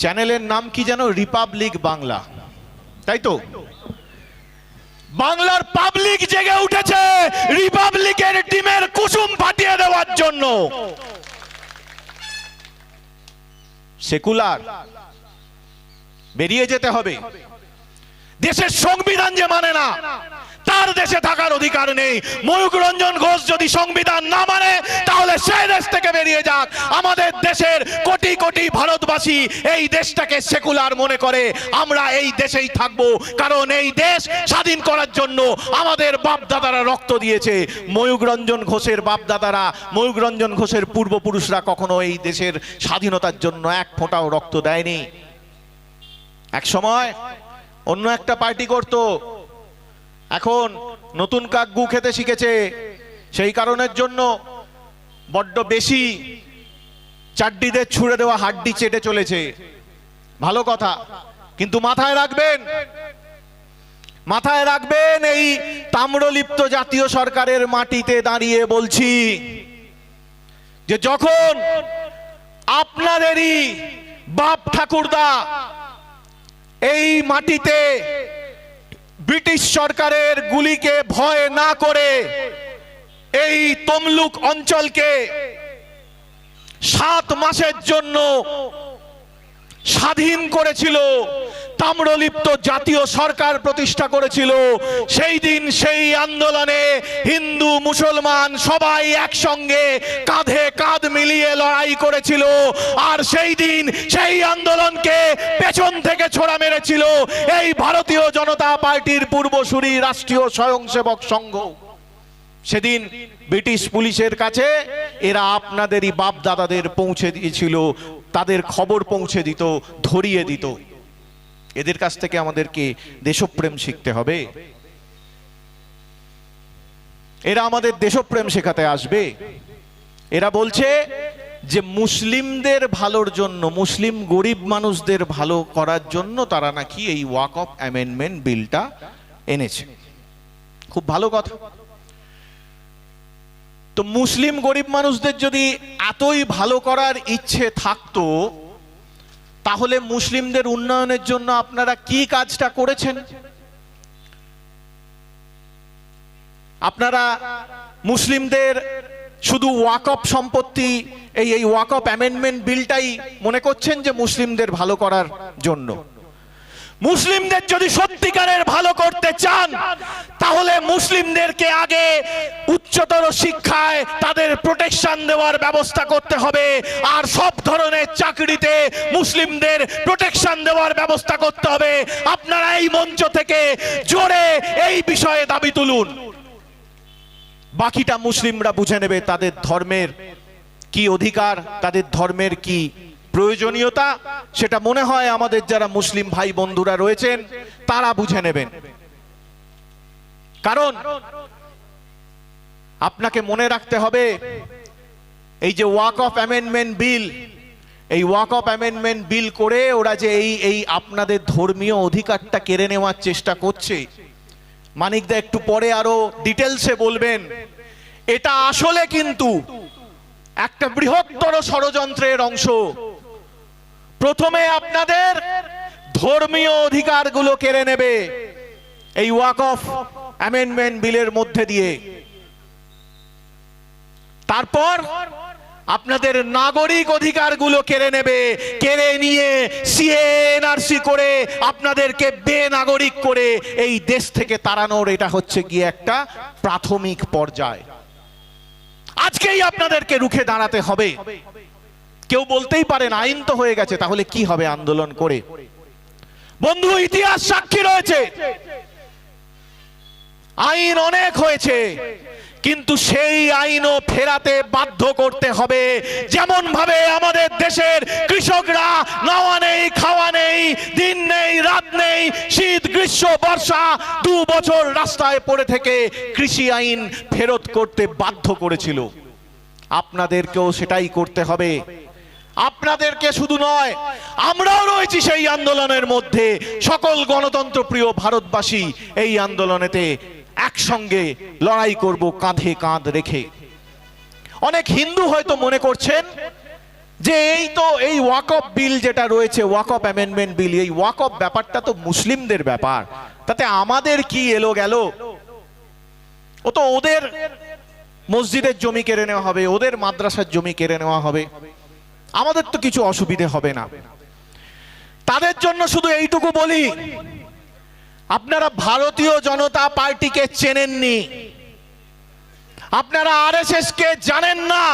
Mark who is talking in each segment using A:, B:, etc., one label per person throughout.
A: চ্যানেলের নাম কি যেন? রিপাবলিক বাংলা তাই তো? বাংলার পাবলিক জেগে উঠেছে রিপাবলিকের টিমের কুসুম ফাটিয়ে দেওয়ার জন্য। সেকুলার বেরিয়ে যেতে হবে। দেশের সংবিধান যে মানে না। দেশে থাকার অধিকার নেই। ময়ূক রঞ্জন ঘোষ যদি সংবিধান না মানে তাহলে সেই দেশ থেকে বেরিয়ে যাক। আমাদের দেশের কোটি কোটি ভারতবাসী এই দেশটাকে সেকুলার মনে করে। আমরা এই দেশেই থাকব। কারণ এই দেশ স্বাধীন করার জন্য আমাদের বাপদাদারা রক্ত দিয়েছে। ময়ূক রঞ্জন ঘোষের বাপদাদারা ময়ূক রঞ্জন ঘোষের পূর্বপুরুষরা কখনো এই দেশের স্বাধীনতার জন্য এক ফোঁটাও রক্ত দেয়নি। এক সময় অন্য একটা পার্টি করত। এখন নতুন কাক গু খেতে শিখেছে। সেই কারণের জন্য বড্ড বেশি চাড্ডিদের ছুড়ে দেওয়া হাড্ডি চেটে চলেছে। ভালো কথা। কিন্তু মাথায় রাখবেন মাথায় রাখবেন এই তাম্রলিপ্ত জাতীয় সরকারের মাটিতে দাঁড়িয়ে বলছি যে যখন আপনাদেরই বাপ ঠাকুরদা এই মাটিতে ব্রিটিশ সরকারের গুলিকে ভয় না করে এই তমলুক অঞ্চলকে সাত মাসের জন্য স্বাধীন করেছিল তাম্রলিপ্ত জাতীয় সরকার প্রতিষ্ঠা করেছিল। সেই দিন সেই আন্দোলনে হিন্দু, মুসলমান সবাই একসঙ্গে কাঁধে কাঁধ মিলিয়ে লড়াই করেছিল। আর সেই দিন সেই আন্দোলনকে পেছন থেকে ছোড়া মেরেছিল। এই ভারতীয় জনতা পার্টির পূর্বসূরি রাষ্ট্রীয় স্বয়ংসেবক সংঘ। সেদিন ব্রিটিশ পুলিশের কাছে এরা আপনাদেরই বাপ দাদাদের পৌঁছে দিয়েছিল। তাদের খবর পৌঁছে দিত, ধরিয়ে দিত। এদের কাছ থেকে আমাদেরকে দেশপ্রেম শিখতে হবে। এরা আমাদের দেশপ্রেম শেখাতে আসবে। এরা বলছে যে মুসলিমদের ভালোর জন্য, মুসলিম গরিব মানুষদের ভালো করার জন্য তারা নাকি এই ওয়াক অফ অ্যামেন্ডমেন্ট বিলটা এনেছে। খুব ভালো কথা। তো মুসলিম গরিব মানুষদের যদি এতই ভালো করার ইচ্ছে থাকতো তাহলে মুসলিমদের উন্নয়নের জন্য আপনারা কি কাজটা করেছেন? আপনারা মুসলিমদের শুধু ওয়াকফ সম্পত্তি, এই এই ওয়াকপ অ্যামেন্ডমেন্ট বিলটাই মনে করছেন যে মুসলিমদের ভালো করার জন্য? মুসলিমদের যদি সত্যিকারের ভালো করতে চান, তাহলে মুসলিমদেরকে আগে উচ্চতর শিক্ষায় তাদের প্রোটেকশন দেওয়ার ব্যবস্থা করতে হবে। আর সব ধরনের চাকরিতে মুসলিমদের প্রোটেকশন দেওয়ার ব্যবস্থা করতে হবে। আপনারা এই মঞ্চ থেকে জোরে এই বিষয়ে দাবি তুলুন। বাকিটা মুসলিমরা বুঝে নেবে তাদের ধর্মের কি অধিকার, তাদের ধর্মের কি প্রয়োজনীয়তা, সেটা মনে হয় আমাদের যারা মুসলিম ভাই বন্ধুরা রয়েছেন, তারা বুঝে নেবেন। কারণ, আপনাকে মনে রাখতে হবে, এই যে ওয়াক অফ অ্যামেন্ডমেন্ট বিল এই ওয়াক অফ অ্যামেন্ডমেন্ট বিল করে ওরা যে এই এই আপনাদের ধর্মীয় অধিকারটা কেড়ে নেওয়ার চেষ্টা করছে। মানিকদা একটু পরে আরও ডিটেলসে বলবেন, এটা আসলে কিন্তু একটা বৃহত্তর ষড়যন্ত্রের অংশ। প্রথমে আপনাদের ধর্মীয় অধিকারগুলো কেড়ে নেবে। এই ওয়াক অফ অ্যামেন্ডমেন্ট বিলের মধ্যে দিয়ে। তারপর আপনাদের নাগরিক অধিকারগুলো কেড়ে নেবে। কেড়ে নিয়ে সিএনআরসি করে আপনাদেরকে বেনাগরিক করে এই দেশ থেকে তাড়ানোর এটা হচ্ছে গিয়ে একটা প্রাথমিক পর্যায়। আজকেই আপনাদেরকে রুখে দাঁড়াতে হবে। কেউ বলতেই পারেন আইন তো হয়ে গেছে, তাহলে কি হবে আন্দোলন করে? বন্ধু, ইতিহাস সাক্ষী রয়েছে। আইন অনেক হয়েছে, কিন্তু সেই আইনও ফেরাতে বাধ্য করতে হবে। যেমন ভাবে আমাদের দেশের কৃষকরা নাওয়া নেই, খাওয়া নেই, দিন নেই, রাত নেই, শীত, গ্রীষ্ম, বর্ষা, দু বছর রাস্তায় পড়ে থেকে কৃষি আইন ফেরত করতে বাধ্য করেছিল। আপনাদেরকেও সেটাই করতে হবে। আপনাদেরকে শুধু নয়, আমরাও রয়েছি সেই আন্দোলনের মধ্যে। সকল গণতন্ত্র প্রিয় ভারতবাসী, এই আন্দোলনেতে একসঙ্গে লড়াই করব কাঁধে কাঁধ রেখে। অনেক হিন্দু হয়তো মনে করছেন যে এই তো এই ওয়াকফ বিল যেটা রয়েছে, ওয়াকফ অ্যামেন্ডমেন্ট বিল, এই ওয়াকফ ব্যাপারটা তো মুসলিমদের ব্যাপার। তাতে আমাদের কি এলো গেল? ও তো ওদের মসজিদের জমি কেড়ে নেওয়া হবে, ওদের মাদ্রাসার জমি কেড়ে নেওয়া হবে। আমাদের তো কিছু অসুবিধে হবে না। তাদের জন্য শুধু এইটুকু বলি, আপনারা ভারতীয় জনতা পার্টিকে চেনেননি। আপনারা আরএসএস কে জানেন না।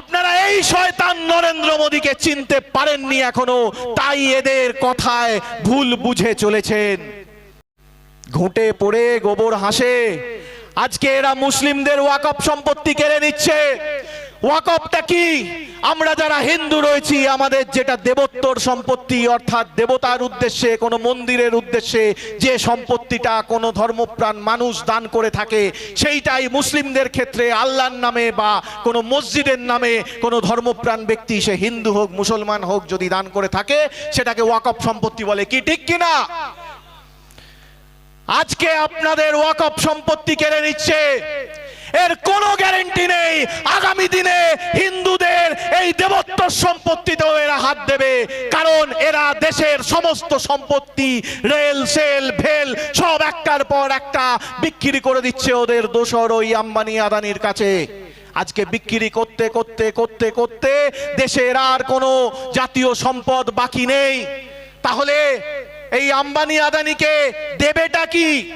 A: আপনারা এই শয়তান নরেন্দ্র মোদীকে চিনতে পারেননি এখনও, তাই এদের কথায় ভুল বুঝে চলেছেন। ঘুঁটে পড়ে গোবর হাসে, আজকে এরা মুসলিমদের ওয়াকফ সম্পত্তি কেড়ে নিচ্ছে। ওয়াকফটা কি আমরা যারা হিন্দু রয়েছি, আমাদের যেটা দেবোত্তর সম্পত্তি, অর্থাৎ দেবতার উদ্দেশ্যে, কোনো মন্দিরের উদ্দেশ্যে যে সম্পত্তিটা কোনো ধর্মপ্রাণ মানুষ দান করে থাকে, সেইটাই মুসলিমদের ক্ষেত্রে আল্লাহর নামে বা কোনো মসজিদের নামে কোনো ধর্মপ্রাণ ব্যক্তি, সে হিন্দু হোক, মুসলমান হোক, যদি দান করে থাকে, সেটাকে ওয়াকফ সম্পত্তি বলে। কি ঠিক কিনা? আজকে আপনাদের ওয়াকফ সম্পত্তি কেড়ে নিচ্ছে। এর কোনো গ্যারেন্টি নেই। আগামী দিনে হিন্দুদের এই দেবত্ব সম্পত্তিতেও এরা হাত দেবে। কারণ এরা দেশের সমস্ত সম্পত্তি, রেল, সেল, ভেল, সব একটার পর একটা বিক্রি করে দিচ্ছে ওদের দোসর ওই আম্বানি আদানির কাছে। আজকে বিক্রি করতে করতে করতে করতে দেশের আর কোনো জাতীয় সম্পদ বাকি নেই। তাহলে এই আম্বানি আদানিকে দেবেটা কি?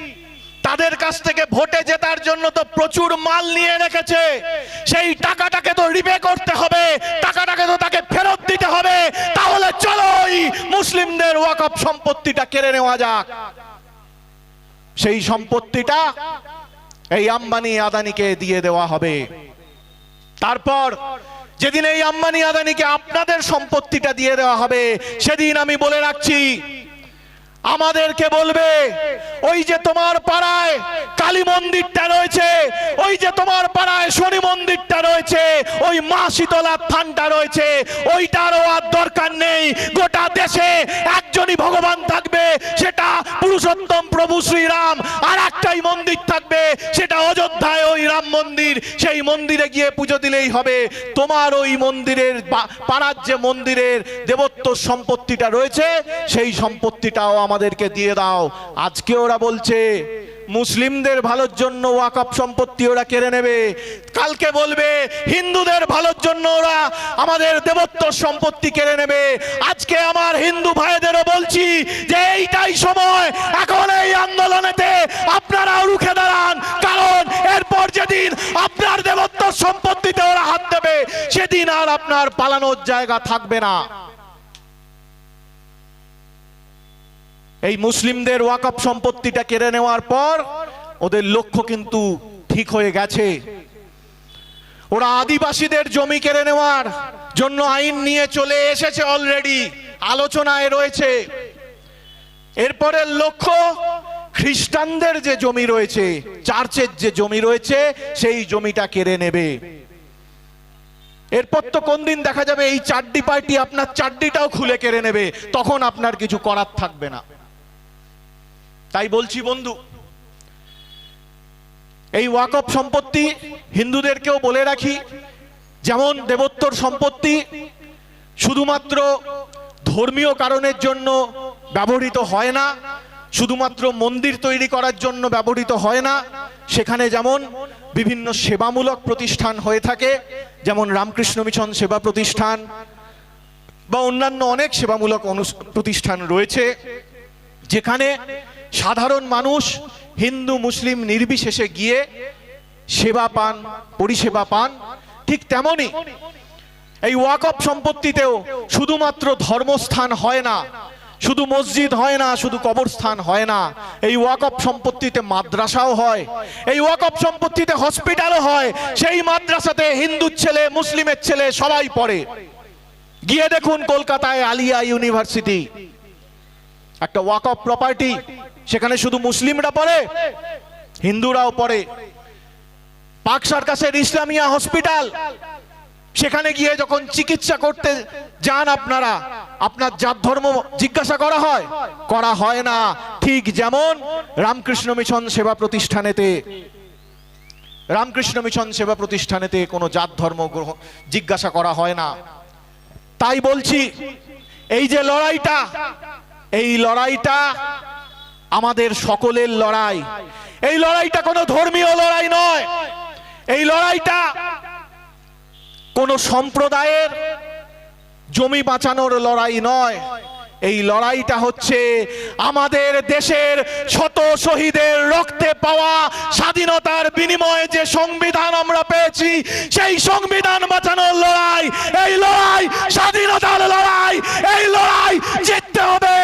A: তাদের কাছ থেকে ভোটে জেতার জন্য তো প্রচুর মাল নিয়ে রেখেছে। সেই টাকাটাকে তো রিপে করতে হবে, টাকাটাকে তো তাকে ফেরত দিতে হবে। তাহলে চলো ওই মুসলিমদের ওয়াকফ সম্পত্তিটা কেড়ে নেওয়া যাক। সেই সম্পত্তিটা এই আম্বানি আদানিকে দিয়ে দেওয়া হবে। তারপর যেদিন এই আম্বানি আদানিকে আপনাদের সম্পত্তিটা দিয়ে দেওয়া হবে, সেদিন আমি বলে রাখছি আমাদেরকে বলবে, ওই যে তোমার পাড়ায় কালী মন্দিরটা রয়েছে, ওই যে তোমার পাড়ায় শনি মন্দিরটা রয়েছে, ওই মা শীতলার থানটা রয়েছে, ওইটারও আর দরকার নেই গোটা দেশে একজনই ভগবান থাকবে সেটা পুরুষোত্তম প্রভু শ্রীরাম আর একটাই মন্দির থাকবে সেটা অযোধ্যায় ওই রাম মন্দির সেই মন্দিরে গিয়ে পুজো দিলেই হবে। তোমার ওই মন্দিরের পাড়ার যে মন্দিরের দেবত্ব সম্পত্তিটা রয়েছে, সেই সম্পত্তিটাও আমাদেরকে দিয়ে দাও। আজকে ওরা বলছে, মুসলিমদের ভালোর জন্য ওয়াকফ সম্পত্তি ওরা কেড়ে নেবে। কালকে বলবে, হিন্দুদের ভালোর জন্য ওরা আমাদের দেবত্ব সম্পত্তি কেড়ে নেবে। আজকে আমার হিন্দু ভাইদেরও বলছি যে, এইটাই সময়। এখন এই আন্দোলনেতে আপনারা রুখে দাঁড়ান। কারণ এরপর যেদিন আপনার দেবত্ব সম্পত্তিতে ওরা হাত দেবে, সেদিন আর আপনার পালানোর জায়গা থাকবে না। এই মুসলিমদের ওয়াকফ সম্পত্তিটা কেড়ে নেওয়ার পর ওদের লক্ষ্য কিন্তু ঠিক হয়ে গেছে। ওরা আদিবাসীদের জমি কেড়ে নেওয়ার জন্য আইন নিয়ে চলে এসেছে অলরেডি আলোচনায় রয়েছে। এরপরের লক্ষ্য খ্রিস্টানদের যে জমি রয়েছে, চার্চের যে জমি রয়েছে, সেই জমিটা কেড়ে নেবে। এরপর তো কোন দিন দেখা যাবে এই চারটি পার্টি আপনার চারটিটাও খুলে কেড়ে নেবে, তখন আপনার কিছু করার থাকবে না। তাই বলছি বন্ধু, এই ওয়াকফ সম্পত্তি হিন্দুদেরকেও বলে রাখি, যেমন দেবোত্তর সম্পত্তি শুধুমাত্র ধর্মীয় কারণের জন্য ব্যবহৃত হয় না শুধুমাত্র মন্দির তৈরি করার জন্য ব্যবহৃত হয় না, সেখানে যেমন বিভিন্ন সেবামূলক প্রতিষ্ঠান হয়ে থাকে, যেমন রামকৃষ্ণ মিশন সেবা প্রতিষ্ঠান বা অন্যান্য অনেক সেবামূলক প্রতিষ্ঠান রয়েছে, যেখানে সাধারণ মানুষ, হিন্দু, মুসলিম নির্বিশেষে গিয়ে সেবা পান, পরিষেবা পান, ঠিক তেমনই এই ওয়াকফ সম্পত্তিতেও শুধুমাত্র ধর্মস্থান হয় না শুধু মসজিদ হয় না, শুধু কবরস্থান হয় না। এই ওয়াকফ সম্পত্তিতে মাদ্রাসাও হয়, এই ওয়াকফ সম্পত্তিতে হসপিটালও হয়, সেই মাদ্রাসাতে হিন্দুর ছেলে, মুসলিমের ছেলে সবাই পড়ে। গিয়ে দেখুন কলকাতায় আলিয়া ইউনিভার্সিটি। একটা ওয়াকফ প্রপার্টি, সেখানে শুধু মুসলিমরা পড়ে, হিন্দুরাও পড়ে। পাক সার্কাসের ইসলামিয়া হসপিটাল সেখানে গিয়ে যখন চিকিৎসা করতে যান আপনারা, আপনার জাত ধর্ম জিজ্ঞাসা করা হয় করা হয় না। ঠিক যেমন রামকৃষ্ণ মিশন সেবা প্রতিষ্ঠানেতে, রামকৃষ্ণ মিশন সেবা প্রতিষ্ঠানেতে কোনো জাত ধর্ম গ্রহণ জিজ্ঞাসা করা হয় না। তাই বলছি, এই যে লড়াইটা, এই লড়াইটা আমাদের সকলের লড়াই। এই লড়াইটা কোনো ধর্মীয় লড়াই নয়। এই লড়াইটা কোনো সম্প্রদায়ের জমি বাঁচানোর লড়াই নয়। এই লড়াইটা হচ্ছে আমাদের দেশের শত শহীদের রক্তে পাওয়া স্বাধীনতার বিনিময়ে যে সংবিধান আমরা পেয়েছি, সেই সংবিধান বাঁচানোর লড়াই, এই লড়াই, স্বাধীনতার লড়াই, এই লড়াই জিততে হবে।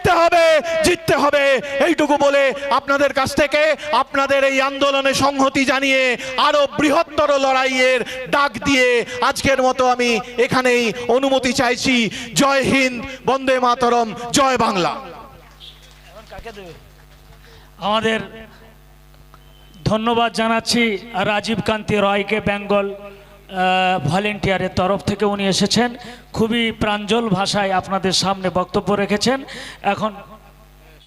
A: জিততে হবে জিততে হবে। এইটুকু বলে আপনাদের কাছ থেকে আপনাদের এই আন্দোলনে সংহতি জানিয়ে আরও বৃহত্তর লড়াইয়ের ডাক দিয়ে আজকের মতো আমি এখানেই অনুমতি চাইছি। জয় হিন্দ, বন্দে মাতরম, জয় বাংলা।
B: আমাদের ধন্যবাদ জানাচ্ছি রাজীব কান্তি রয়কে, বেঙ্গল ভলেন্টিয়ারের তরফ থেকে উনি এসেছেন। খুবই প্রাঞ্জল ভাষায় আপনাদের সামনে বক্তব্য রেখেছেন। এখন